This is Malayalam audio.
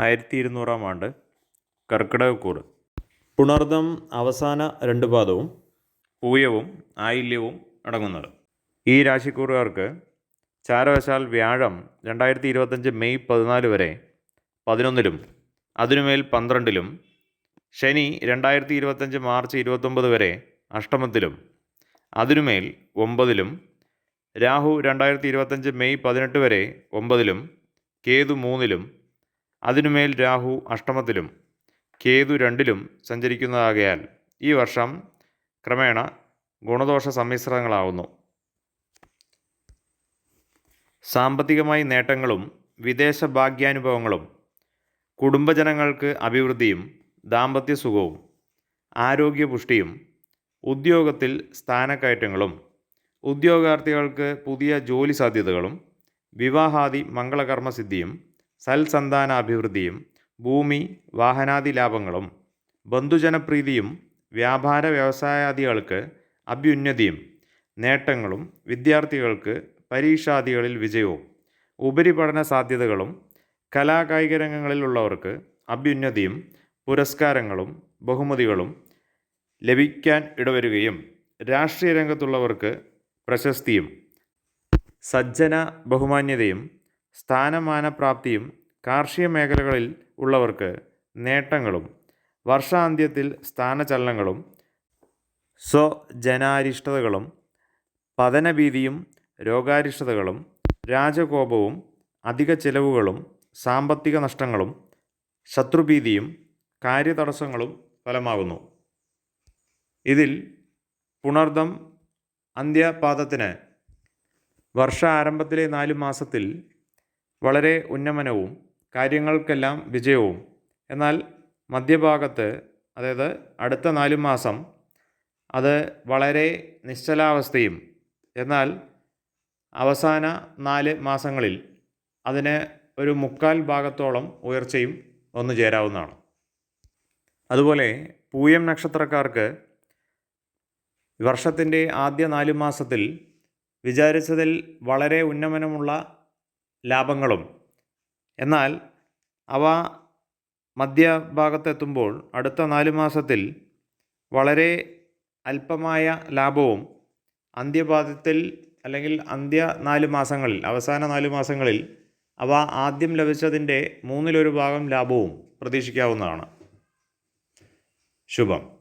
ആയിരത്തി ഇരുന്നൂറാം ആണ്ട് കർക്കിടകക്കൂറ് പുണർദം അവസാന രണ്ട് പാദവും പൂയവും ആയില്യവും അടങ്ങുന്നത്. ഈ രാശിക്കൂറുകാർക്ക് ചാരവശാൽ വ്യാഴം രണ്ടായിരത്തി ഇരുപത്തഞ്ച് മെയ് പതിനാല് വരെ പതിനൊന്നിലും അതിനുമേൽ പന്ത്രണ്ടിലും ശനി രണ്ടായിരത്തി ഇരുപത്തഞ്ച് മാർച്ച് ഇരുപത്തൊമ്പത് വരെ അഷ്ടമത്തിലും അതിനുമേൽ ഒമ്പതിലും രാഹു രണ്ടായിരത്തി ഇരുപത്തഞ്ച് മെയ് പതിനെട്ട് വരെ ഒമ്പതിലും കേതു മൂന്നിലും അതിനുമേൽ രാഹു അഷ്ടമത്തിലും കേതു രണ്ടിലും സഞ്ചരിക്കുന്നതാകയാൽ ഈ വർഷം ക്രമേണ ഗുണദോഷ സമ്മിശ്രങ്ങളാവുന്നു സാമ്പത്തികമായി നേട്ടങ്ങളും വിദേശ ഭാഗ്യാനുഭവങ്ങളും കുടുംബജനങ്ങൾക്ക് അഭിവൃദ്ധിയും ദാമ്പത്യ സുഖവും ആരോഗ്യപുഷ്ടിയും ഉദ്യോഗത്തിൽ സ്ഥാനക്കയറ്റങ്ങളും ഉദ്യോഗാർത്ഥികൾക്ക് പുതിയ ജോലി സാധ്യതകളും വിവാഹാദി മംഗളകർമ്മസിദ്ധിയും സൽസന്താനാഭിവൃദ്ധിയും ഭൂമി വാഹനാദി ലാഭങ്ങളും ബന്ധുജനപ്രീതിയും വ്യാപാര വ്യവസായാദികൾക്ക് അഭ്യുന്നതിയും നേട്ടങ്ങളും വിദ്യാർത്ഥികൾക്ക് പരീക്ഷാദികളിൽ വിജയവും ഉപരിപഠന സാധ്യതകളും കലാകായിക രംഗങ്ങളിലുള്ളവർക്ക് അഭ്യുന്നതിയും പുരസ്കാരങ്ങളും ബഹുമതികളും ലഭിക്കാൻ ഇടവരുകയും രാഷ്ട്രീയ രംഗത്തുള്ളവർക്ക് പ്രശസ്തിയും സജ്ജന ബഹുമാന്യതയും സ്ഥാനമാനപ്രാപ്തിയും കാർഷിക മേഖലകളിൽ ഉള്ളവർക്ക് നേട്ടങ്ങളും വർഷാന്ത്യത്തിൽ സ്ഥാനചലനങ്ങളും സ്വജനാരിഷ്ടതകളും പതനഭീതിയും രോഗാരിഷ്ടതകളും രാജകോപവും അധിക ചെലവുകളും സാമ്പത്തിക നഷ്ടങ്ങളും ശത്രുഭീതിയും കാര്യതടസ്സങ്ങളും ഫലമാകുന്നു. ഇതിൽ പുണർദം അന്ത്യപാദത്തിന് വർഷാരംഭത്തിലെ നാല് മാസത്തിൽ വളരെ ഉന്നമനവും കാര്യങ്ങൾക്കെല്ലാം വിജയവും. എന്നാൽ മധ്യഭാഗത്ത് അതായത് അടുത്ത നാല് മാസം അത് വളരെ നിശ്ചലാവസ്ഥയും എന്നാൽ അവസാന നാല് മാസങ്ങളിൽ അതിന് ഒരു മുക്കാൽ ഭാഗത്തോളം ഉയർച്ചയും ഒന്ന് ചേരാവുന്നതാണ്. അതുപോലെ പൂയം നക്ഷത്രക്കാർക്ക് വർഷത്തിന്റെ ആദ്യ നാല് മാസത്തിൽ വിചാരിച്ചതിൽ വളരെ ഉന്നമനമുള്ള ലാഭങ്ങളും എന്നാൽ അവ മധ്യഭാഗത്തെത്തുമ്പോൾ അടുത്ത നാല് മാസത്തിൽ വളരെ അല്പമായ ലാഭവും അന്ത്യപാദത്തിൽ അല്ലെങ്കിൽ അന്ത്യ നാല് മാസങ്ങളിൽ അവസാന നാല് മാസങ്ങളിൽ അവ ആദ്യം ലഭിച്ചതിന്റെ മൂന്നിലൊരു ഭാഗം ലാഭവും പ്രതീക്ഷിക്കാവുന്നതാണ്. ശുഭം.